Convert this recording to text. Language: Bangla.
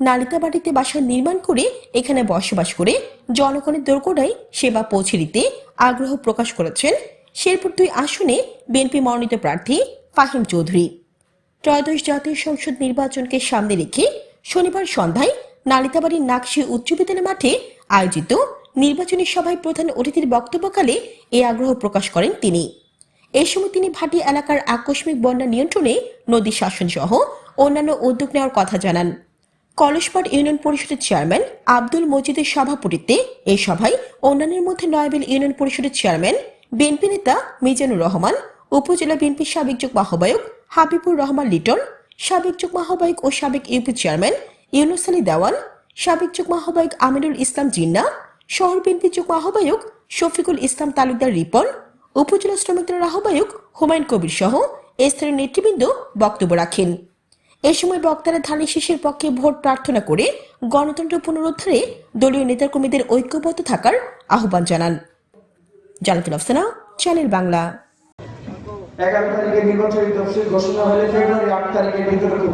নালিতাবাড়িতে বাসা নির্মাণ করে এখানে বসবাস করে। জনগণের দোরগোড়ায় সেবা পৌঁছে দিতে আগ্রহ প্রকাশ করেছেন শেরপুর দুই আসনে বিএনপি মনোনীত প্রার্থী ফাহিম চৌধুরী। ত্রয়োদশ জাতীয় সংসদ নির্বাচনকে সামনে রেখে শনিবার সন্ধ্যায় নালিতাবাড়ির নাকশি উচ্চ বিদ্যালয় মাঠে আয়োজিত নির্বাচনী সভায় প্রধান অতিথির বক্তব্যকালে এই আগ্রহ প্রকাশ করেন তিনি। এ সময় তিনি ভাটি এলাকার আকস্মিক বন্যা নিয়ন্ত্রণে নদী শাসন সহ অন্যান্য উদ্যোগ নেওয়ার কথা জানান। কলেজপাট ইউনিয়ন পরিষদের চেয়ারম্যান আব্দুল মজিদের সভাপতিত্বে এই সভায় অন্যান্যের মধ্যে নয়াবিল ইউনিয়ন পরিষদের চেয়ারম্যান, বিএনপি নেতা মিজানুর রহমান, উপজেলা বিএনপির সাবেক যুগ্ম আহ্বায়ক হাবিবুর রহমান লিটন, সাবেক যুগ্ম আহ্বায়ক ও সাবেক ইউপি চেয়ারম্যান ইউনুস আলী দেওয়ান, সাবেক যুগ্ম আহ্বায়ক আমিনুল ইসলাম জিন্না, শহর বিএনপি যুগ্ম আহ্বায়ক শফিকুল ইসলাম তালুকদার রিপন, উপজেলা শ্রমিক দলের আহ্বায়ক হুমায়ুন কবির সহ স্থানীয় নেতৃবৃন্দ বক্তব্য রাখেন। এ সময় বক্তারা ধানের শীষের পক্ষে ভোট প্রার্থনা করে গণতন্ত্র পুনরুদ্ধারে দলীয় নেতাকর্মীদের ঐক্যবদ্ধ থাকার আহ্বান জানান। জানাতুল আফসানা, চ্যানেল বাংলা। এগারো তারিখে নির্বাচনী তফসিল ঘোষণা হলে ফেব্রুয়ারি আট তারিখের ভিতরে খুব